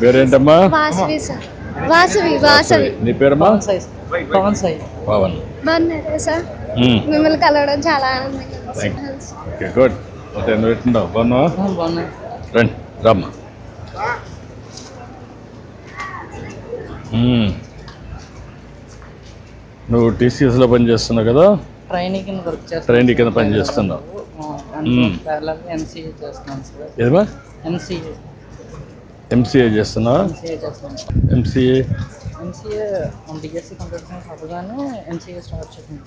పేరేంటమ్మా? వాసవి సార్. వాసవి వాసవి. నీ పేరమ్మా? పవన్ సాయి పవన్ బాగున్నారా సార్. మిమ్మల్ని కలవడం చాలా ఆనందంగా. ఓకే గుడ్ ఓకే నువ్వు ఎట్లున్నావు? బాగున్నావా? ఆ, బాగున్నాయి రండి రమ్మా. మ్మ్. నువ్వు టీసీఎస్లో పనిచేస్తున్నావు కదా? ట్రైనింగ్ కింద వర్క్ చేస్తాను ట్రైన్ కింద పని చేస్తున్నావు మ్మ్. ఎంసీఏ చేస్తున్నాను సార్. ఎంసీఏ ఎంసీఏ చేస్తున్నావా? MCA MCA MCA DSC computer అవ్వగానే ఎంసీఏ స్టార్ట్ చేసింది.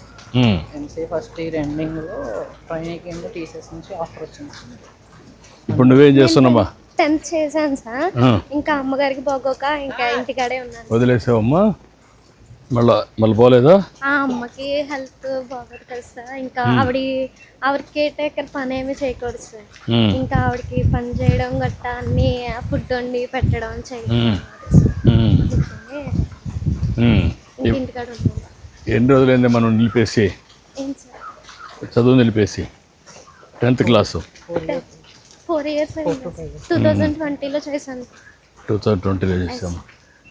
ఎంసీఏ ఫస్ట్ ఇయర్ ఎండింగ్లో ట్రైనింగ్ కింద టీసీఎస్ నుంచి ఆఫర్ వచ్చింది. ఇప్పుడు నువ్వేం చేస్తున్నావా టెన్త్ చేశాను సార్. ఆ. ఇంకా అమ్మగారికి పోగోక ఇంకా ఇంటికాడే ఉన్నాను. వదిలేసావమ్మా? మళ్ళా మళ్ళీ పోలేదా? ఆ అమ్మకి హెల్త్ బాగోదు కదా సార్. ఇంకా ఆవిడ ఆవిడ కేర్ టేకర్ పని ఏమి చేయకూడదు సార్. ఇంకా ఆవిడకి పని చేయడం గట్టా అన్ని ఫుడ్ వండి పెట్టడం చేయడం ఎన్ని రోజులైంది మనం నిలిపేసి? చదువు నిలిపేసి? Tenth class? Four years two thousand ట్వంటీలో చేశాను. టూ థౌజండ్ ట్వంటీలో చేసాము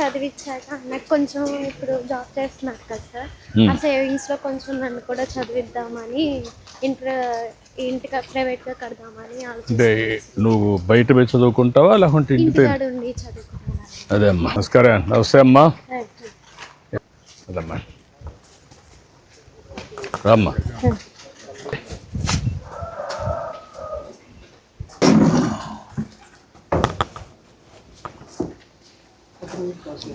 చదివించాక అన్నయ్య కొంచెం ఇప్పుడు జాబ్ చేస్తున్నారు కదా సార్ మ్మ్. ఆ సేవింగ్స్లో కొంచెం నన్ను కూడా చదివిద్దామని ఇంటర్ ఇంటికి ప్రైవేట్గా కడదామని అంటే నువ్వు బయట పోయి చదువుకుంటావా లేకుంటే ఇంటి పేరు ఉండి అదే అమ్మా. నమస్కారం. నమస్తే అమ్మా. అదమ్మా. రామ్మా.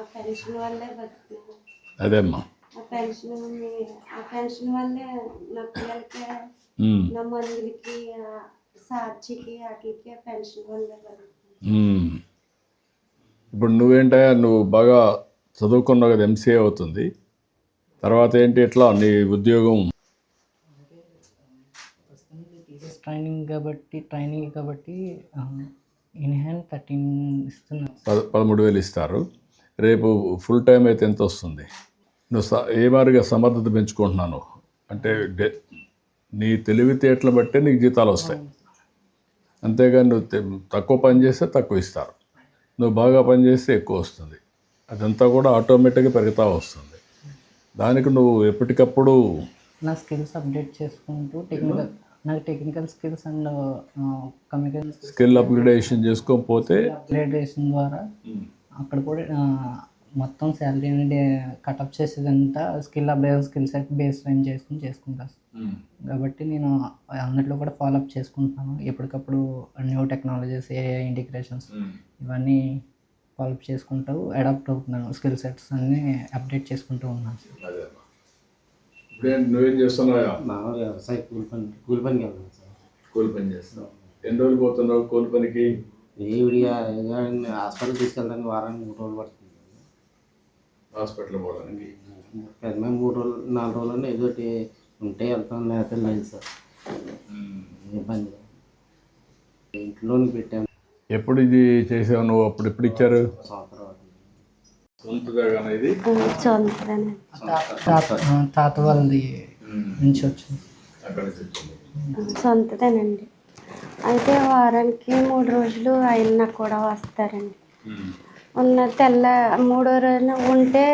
ఇంతవరకు అంటే ఆ పెన్షన్ వల్లే బతుకుతున్నాను అదే అమ్మా ఆ పెన్షన్ ఉంది- ఆ పెన్షన్ వల్లే నా పిల్లలకి ఉమ్, నా మందులకి ఆ సాక్షికి వాటికి పెన్షన్ వల్లే బతుకుతున్నాను ఉమ్. ఇప్పుడు నువ్వేంటయ్యా నువ్వు బాగా చదువుకున్నావు కదా ఎంసీఏ అవుతుంది. తర్వాత ఏంటి ఎట్లా నీ ఉద్యోగం? ట్రైనింగ్ కాబట్టి ట్రైనింగ్ కాబట్టి ఇన్ హ్యాండ్ థర్టీన్ ఇస్తున్నారు పద పదమూడు వేలు ఇస్తారు. రేపు ఫుల్ టైం అయితే ఎంత వస్తుంది? నువ్వు స ఏ మాదిరిగా సమర్థత పెంచుకుంటున్నాను? అంటే డే- నీ తెలివితేటలు బట్టే నీకు జీతాలు వస్తాయి. అంతేగాని నువ్వు తక్కువ పని చేస్తే తక్కువ ఇస్తారు. నువ్వు బాగా పని చేస్తే ఎక్కువ వస్తుంది. అదంతా కూడా ఆటోమేటిక్గా పెరుగుతూ వస్తుంది. దానికి నువ్వు ఎప్పటికప్పుడు నా స్కిల్స్ అప్డేట్ చేసుకుంటూ టెక్నికల్ నాకు technical skills and communication skill upgradation చేసుకోకపోతే అప్గ్రేడేషన్ ద్వారా అక్కడ కూడా మొత్తం శాలరీ అనేది కటప్ చేసేదంతా skill update skill set base line చేసుకుని చేసుకుంటాను కాబట్టి నేను అందులో కూడా ఫాలో అప్ చేసుకుంటున్నాను. ఎప్పటికప్పుడు న్యూ టెక్నాలజీస్ ఏ ఇంటిగ్రేషన్స్ ఇవన్నీ ఫాలో అప్ చేసుకుంటూ అడాప్ట్ అవుతున్నాను. స్కిల్ సెట్స్ అన్నీ అప్డేట్ చేసుకుంటూ ఉన్నాను. ఇప్పుడేం నువ్వేం వ్యవసాయ కూలి పని కూలి పనికి వెళ్తాను సార్. కూలి పని చేస్తున్నావు. ఎన్ని రోజులు పోతున్నావు కూలి పనికి? ఏ విడిగా హాస్పిటల్ తీసుకెళ్ళడానికి వారానికి మూడు రోజులు పడుతుంది. హాస్పిటల్ పోవడానికి? పెద్ద మూడు రోజులు నాలుగు రోజులు ఏదో ఒకటి ఉంటే వెళ్తాం లేకపోతే లేదు సార్. ఏ పని లేదు. ఇంట్లోని పెట్టాము ఎప్పుడు ఇది చేసావు నువ్వు? అప్పుడు ఎప్పుడు ఇచ్చారు? తాత వాళ్ళది నుంచి వచ్చింది. సొంతదేనండి. అయితే వారానికి మూడు రోజులు ఆయన కూడా వస్తారండి. ఉన్న తెల్ల మూడో రోజున ఉంటే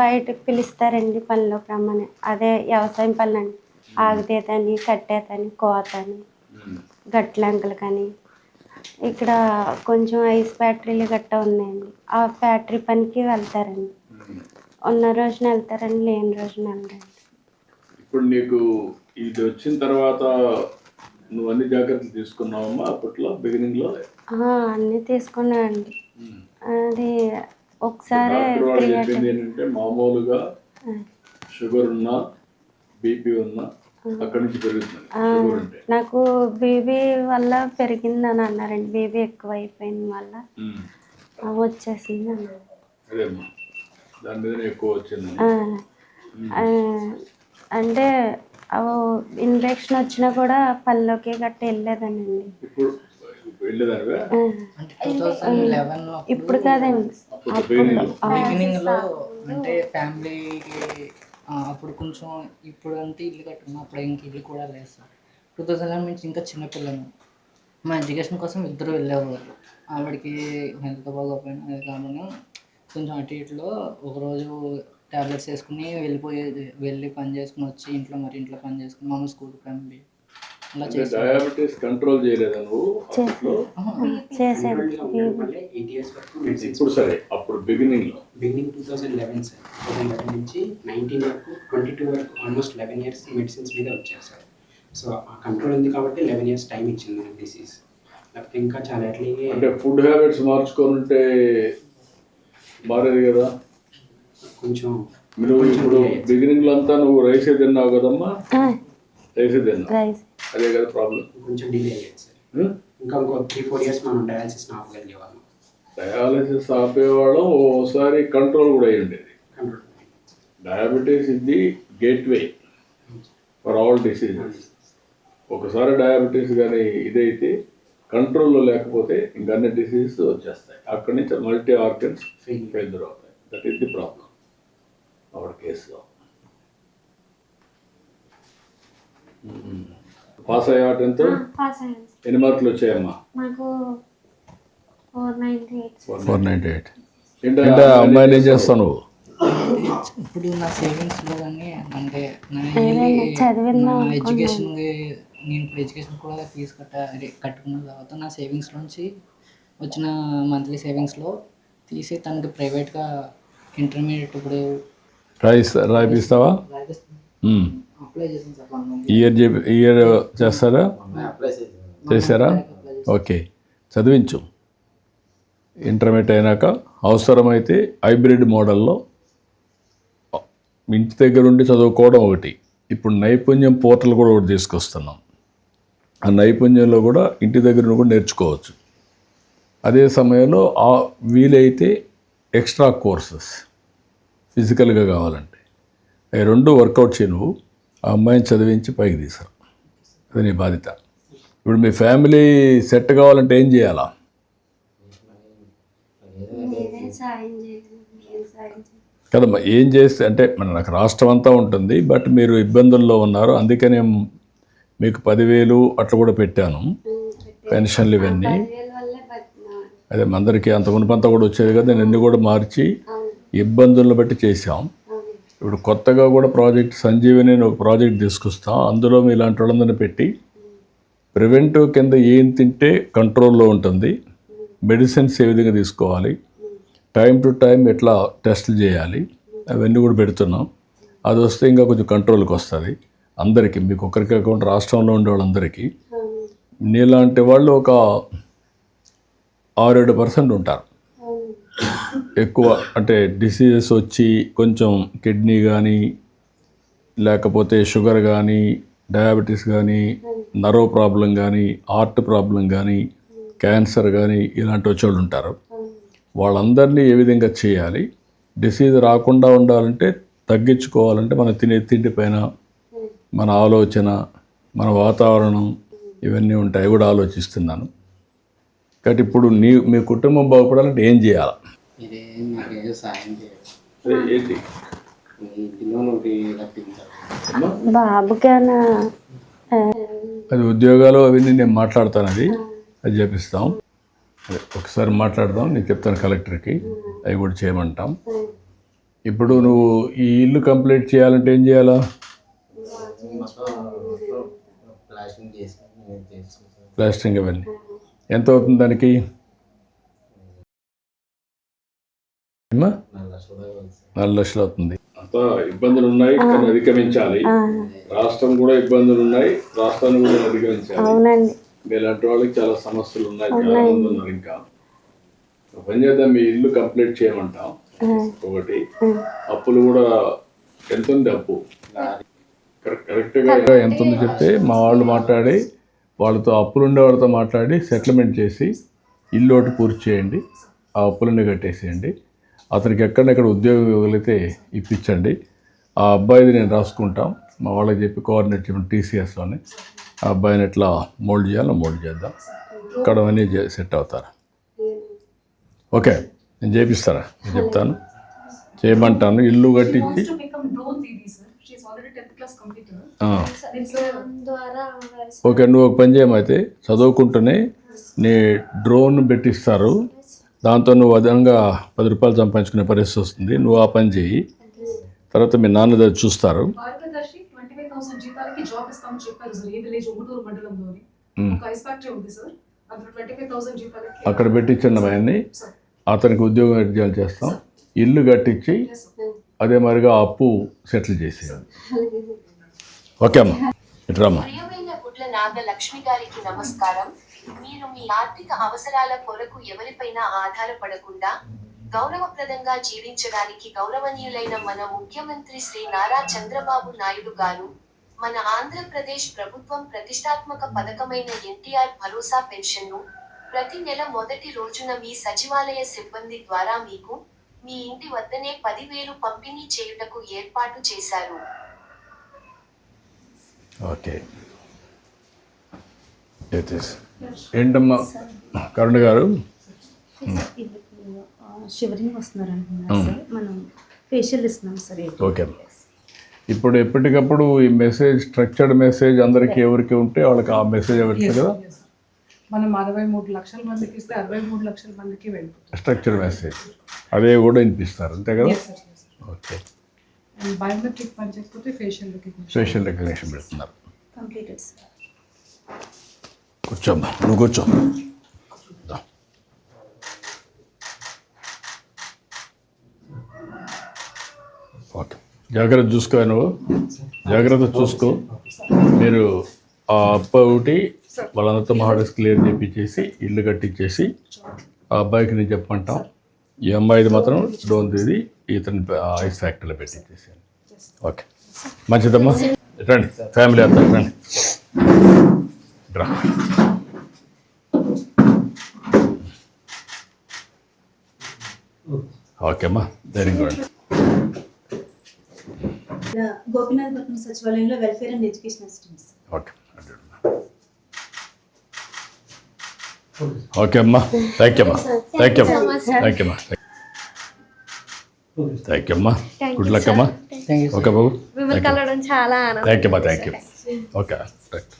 బయటకు పిలుస్తారండి పనిలోకి రమ్మని. అదే వ్యవసాయం పనులండి ఆగితేతని కట్టేతని కోతని గట్లంకలు కానీ ఇక్కడ కొంచెం ఐస్ ఫ్యాక్టరీలు గట్టా ఉన్నాయండి. ఆ ఫ్యాక్టరీ పనికి వెళ్తారండి. ఉన్న రోజున వెళ్తారండి లేని రోజున వెళ్ళండి ఇప్పుడు నీకు ఇది వచ్చిన తర్వాత నువ్వు అన్ని జాగ్రత్తలు తీసుకున్నావమ్మా అప్పట్లో బిగినింగ్లో ఆ, అన్నీ తీసుకున్నానండి. అది ఒకసారి డాక్టర్ వాళ్ళు చెప్పింది ఏంటంటే మామూలుగా షుగర్ ఉన్నా బీపీ ఉన్నా అక్కడి నుంచి పెరుగుతుంది. షుగర్ ఉంటే. నాకు బీబీ వల్ల పెరిగిందని అన్నారండి. బీబీ ఎక్కువ అయిపోయింది వల్ల. ఉమ్. ఆ, వచ్చేసింది అన్నారు అదేమ్మా దాని మీదనే ఎక్కువ వచ్చిందని. ఆ, ఆ, అంటే ఇన్ఫెక్షన్ వచ్చినా కూడా పళ్ళలోకి గట్ట వెళ్ళేదానండి ఇప్పుడు కాదండి. అంటే ఫ్యామిలీకి అప్పుడు కొంచెం ఇప్పుడు అంటే ఇల్లు కట్టుకున్నాం అప్పుడు ఇంక ఇల్లు కూడా లేదు సార్. టూ థౌజండ్ లెవెన్ నుంచి ఇంకా చిన్నపిల్లను మా ఎడ్యుకేషన్ కోసం ఇద్దరు వెళ్ళేవారు. ఆవిడకి హెల్త్ బాగోపోయినా అది కాకుండా కొంచెం అటు ఇటులో ఒకరోజు టాబ్లెట్స్ వేసుకుని వెళ్ళిపోయేది వెళ్ళి పని చేసుకుని వచ్చి ఇంట్లో మరి ఇంట్లో పని చేసుకుని మమ్మల్ని స్కూల్కి పంపి అలా చేసి డయాబెటీస్ కంట్రోల్ చేయలేదా నువ్వు మెడిసిన్స్ ఇప్పుడు సరే అప్పుడు బిగినింగ్లో. Beginning two thousand eleven sir two thousand eleven నుంచి నైన్టీన్ వరకు ట్వంటీ టూ వరకు ఆల్మోస్ట్ లెవెన్ ఇయర్స్ మెడిసిన్స్ మీద వచ్చారు సార్ సో ఆ కంట్రోల్ ఉంది కాబట్టి లెవెన్ ఇయర్స్ టైం ఇచ్చింది మనకి డిసీజ్ లేకపోతే ఇంకా చాలా ఎర్లీ అంటే ఫుడ్ హ్యాబిట్స్ మార్చుకొని ఉంటే మారేది కదా? కొంచెం నువ్వు ఇప్పుడు బిగినింగ్లో అంతా నువ్వు రైసే తిన్నావు కదమ్మా? రైసే తిన్నావు? రైస్ అదే కదా ప్రాబ్లం కొంచెం డిలే అయ్యేది సార్ ఇంకా ఇంకో త్రీ ఫోర్ ఇయర్స్ మనం డయాలసిస్ ఆపగలిగేవాళ్ళం డయాలసిస్ ఆపేవాళ్ళం ఓసారి కంట్రోల్ కూడా అయ్యి ఉండేది డయాబెటీస్ ఇది గేట్వే ఫర్ ఆల్ డిసీజెస్ ఒకసారి డయాబెటీస్ కానీ ఇదైతే కంట్రోల్లో లేకపోతే ఇంకా అన్ని డిసీజెస్ వచ్చేస్తాయి. అక్కడి నుంచి మల్టీ ఆర్గన్స్ ఫెయిల్యూర్ అవుతాయి. That is the problem our కేసులో పాస్ అయ్యా టెన్త్ ఎన్ని మార్కులు వచ్చాయమ్మా నాకు ఫోర్ నైంటీ ఎయిట్ ఏంటంటే అమ్మాయిని ఏం చేస్తావు నువ్వు ఇప్పుడు నా సేవింగ్స్లో కానీ అంటే నా ఎడ్యుకేషన్ నేను ఇప్పుడు ఎడ్యుకేషన్ కూడా ఫీజు కట్ట కట్టుకున్న తర్వాత నా సేవింగ్స్ నుంచి వచ్చిన మంత్లీ సేవింగ్స్లో తీసి తనకి ప్రైవేట్గా ఇంటర్మీడియట్ ఇప్పుడు రాయిస్ రాయిపిస్తావా అప్లై చేసాను సార్ వన్ మంత్ ఇయర్ చెప్పి ఇయర్ చేస్తారా? చేశారా? ఓకే చదివించు. ఇంటర్మీడియట్ అయినాక అవసరమైతే హైబ్రిడ్ మోడల్లో ఇంటి దగ్గర ఉండి చదువుకోవడం ఒకటి. ఇప్పుడు నైపుణ్యం పోర్టల్ కూడా ఒకటి తీసుకొస్తున్నాం. ఆ నైపుణ్యంలో కూడా ఇంటి దగ్గర కూడా నేర్చుకోవచ్చు. అదే సమయంలో ఆ వీలైతే ఎక్స్ట్రా కోర్సెస్. ఫిజికల్గా కావాలంటే. అవి రెండు వర్కౌట్ చేయి నువ్వు ఆ అమ్మాయిని చదివించి పైకి తీసారు అది నీ బాధ్యత. ఇప్పుడు మీ ఫ్యామిలీ సెట్ కావాలంటే ఏం చేయాలా? కదమ్మా ఏం చేస్తే అంటే మన నాకు రాష్ట్రం అంతా ఉంటుంది బట్ మీరు ఇబ్బందుల్లో ఉన్నారు. అందుకనే మీకు పదివేలు అట్లా కూడా పెట్టాను. పెన్షన్లు ఇవన్నీ. అదే అందరికీ అంత మునుపంతా కూడా వచ్చేది కదా నేను అన్ని కూడా మార్చి ఇబ్బందులను బట్టి చేసాం ఇప్పుడు కొత్తగా కూడా ప్రాజెక్ట్ సంజీవని ఒక ప్రాజెక్ట్ తీసుకొస్తాం. అందులో మీ ఇలాంటి వాళ్ళందరినీ పెట్టి ప్రివెంటివ్ కింద ఏం తింటే కంట్రోల్లో ఉంటుంది. మెడిసిన్స్ ఏ విధంగా తీసుకోవాలి. టైం టు టైం ఎట్లా టెస్టులు చేయాలి. అవన్నీ కూడా పెడుతున్నాం. అది వస్తే ఇంకా కొంచెం కంట్రోల్కి వస్తుంది. అందరికీ మీకు ఒకరికి కాకుండా రాష్ట్రంలో ఉండే వాళ్ళందరికీ. నీలాంటి వాళ్ళు ఒక ఆరేడు పర్సెంట్ ఉంటారు. ఎక్కువ అంటే డిసీజెస్ వచ్చి కొంచెం కిడ్నీ కానీ లేకపోతే షుగర్ కానీ డయాబెటీస్ కానీ నర్వ్ ప్రాబ్లం కానీ హార్ట్ ప్రాబ్లం కానీ క్యాన్సర్ కానీ ఇలాంటి వచ్చేవాళ్ళు ఉంటారు. వాళ్ళందరినీ ఏ విధంగా చేయాలి? డిసీజ్ రాకుండా ఉండాలంటే తగ్గించుకోవాలంటే మనం తినే తిండి పైన మన ఆలోచన మన వాతావరణం ఇవన్నీ ఉంటాయి. కూడా ఆలోచిస్తున్నాను. కాబట్టి ఇప్పుడు నీ మీ కుటుంబం బాగుపడాలంటే ఏం చేయాలి? అది ఉద్యోగాలు అవన్నీ నేను మాట్లాడతాను అది. అది చేపిస్తాం. అదే ఒకసారి మాట్లాడదాం. నేను చెప్తాను కలెక్టర్కి. అవి కూడా చేయమంటాం. ఇప్పుడు నువ్వు ఈ ఇల్లు కంప్లీట్ చేయాలంటే ఏం చేయాలా? ప్లాస్టింగ్ అవన్నీ. ఎంత అవుతుంది దానికి? నాలుగు లక్షలు అవుతుంది. అంతా ఇబ్బందులు ఉన్నాయి కానీ అధిగమించాలి. రాష్ట్రం కూడా ఇబ్బందులు ఉన్నాయి రాష్ట్రాన్ని కూడా అధిగమించాలి. అవునండి. మీలాంటి వాళ్ళకి చాలా సమస్యలు ఉన్నాయి చాలా మంది ఉన్నారు ఇంకా. పని చేద్దాం మీ ఇల్లు కంప్లీట్ చేయమంటాం. ఒకటి అప్పులు కూడా ఎంత ఉంది అప్పు కరెక్ట్ కరెక్ట్గా ఎంత ఉంది చెప్తే మా వాళ్ళు మాట్లాడి వాళ్ళతో అప్పులుండే వాళ్ళతో మాట్లాడి సెటిల్మెంట్ చేసి ఇల్లు ఒకటి పూర్తి చేయండి ఆ అప్పులన్నీ కట్టేసేయండి. అతనికి ఎక్కడెక్కడ ఉద్యోగం ఇవ్వగలిగితే ఇప్పించండి. ఆ అబ్బాయిది నేను రాసుకుంటాం. మా వాళ్ళకి చెప్పి కోఆర్డినేట్ చేయమని టీసీఎస్లోనే ఆ అబ్బాయిని ఎట్లా మోల్డ్ చేయాలో మోల్డ్ చేద్దాం. ఇక్కడ అన్నీ సెట్ అవుతారు? ఓకే నేను చేపిస్తారా? నేను చెప్తాను. చేయమంటాను. ఇల్లు కట్టించి to become drone Didi, sir. She's already 10th class completer. ఆ, ద్వారా ఓకే నువ్వు ఒక పని చేయమైతే చదువుకుంటూనే నీ డ్రోన్ పెట్టిస్తారు. దాంతో నువ్వు అదనంగా పది రూపాయలు సంపాదించుకునే పరిస్థితి వస్తుంది. నువ్వు ఆ పని చేయి. తర్వాత మీ నాన్న దగ్గర చూస్తారు. అక్కడ పెట్టించండి అవన్నీ సార్. అతనికి ఉద్యోగం ఉద్యోగాలు చేస్తాం. ఇల్లు కట్టించి అదే మరిగా అప్పు సెటిల్ చేసేయాలి. ఓకే అమ్మా. ఇట్రామ్మా గుడ్ల నాగలక్ష్మి గారికి నమస్కారం. మీరు మీ ఆర్థిక అవసరాల కొరకు ఎవరిపైనా ఆధారపడకుండా గౌరవప్రదంగా జీవించడానికి గౌరవనీయులైన మన ముఖ్యమంత్రి శ్రీ నారా చంద్రబాబు నాయుడు గారు మన ఆంధ్రప్రదేశ్ ప్రభుత్వం ప్రతిష్టాత్మక పథకమైన ఎన్టీఆర్ భరోసా పెన్షన్ను ప్రతి నెల మొదటి రోజున మీ సచివాలయ సిబ్బంది ద్వారా మీకు మీ ఇంటి వద్దనే పదివేలు పంపిణీ చేయుటకు ఏర్పాటు చేశారు. ఓకే. ఏంటమ్మా? కరుణ గారు? షివరింగ్ వస్తున్నారు అంటున్నారు సార్ మనం ఫేషియల్ ఇస్తున్నాం సార్. ఓకే. ఇప్పుడు ఎప్పటికప్పుడు ఈ మెసేజ్ స్ట్రక్చర్డ్ మెసేజ్ అందరికీ ఎవరికి ఉంటే వాళ్ళకి ఆ మెసేజ్ ఎవరికి కదా? మనం అరవై మూడు లక్షల మందికి ఇస్తే అరవై మూడు లక్షల మందికి వెళ్తుంది స్ట్రక్చర్డ్ మెసేజ్ అదే కూడా వినిపిస్తారు. అంతే కదా? ఓకే. అండ్ బయోమెట్రిక్ పని చేయకపోతే ఫేషియల్ రికగ్నిషన్ ఫేషియల్ రికగ్నేషన్ పెడుతున్నారు కంప్లీటెడ్ సార్ కూర్చోమ్మా నువ్వు కూర్చో. ఓకే. జాగ్రత్త చూసుకో నువ్వు. జాగ్రత్త చూసుకో. మీరు ఆ అప్ప ఒకటి వాళ్ళందరితో మహాడస్ క్లియర్ చేపించేసి ఇల్లు కట్టించేసి ఆ అబ్బాయికి నేను చెప్పమంటాం. ఈ అమ్మాయిది మాత్రం డోన్ తీది ఇతని ఐస్ ఫ్యాక్టరీలో పెట్టించేసి ఓకే. మంచిదమ్మా. రండి ఫ్యామిలీ అంతా రండి. రా. ఓకే అమ్మా వెరీ గుడ్ గోపీనాథపట్నం సచివాలయంలో welfare and education assistant sir okay. Okay అమ్మా. థ్యాంక్ యూ అమ్మా. థ్యాంక్ యూ అమ్మా. థ్యాంక్ యూ అమ్మా. థ్యాంక్ యూ అమ్మా. గుడ్ లక్ అమ్మా. థ్యాంక్ యూ ఓకే బాబు. థ్యాంక్ యూ అమ్మా. Thank you okay right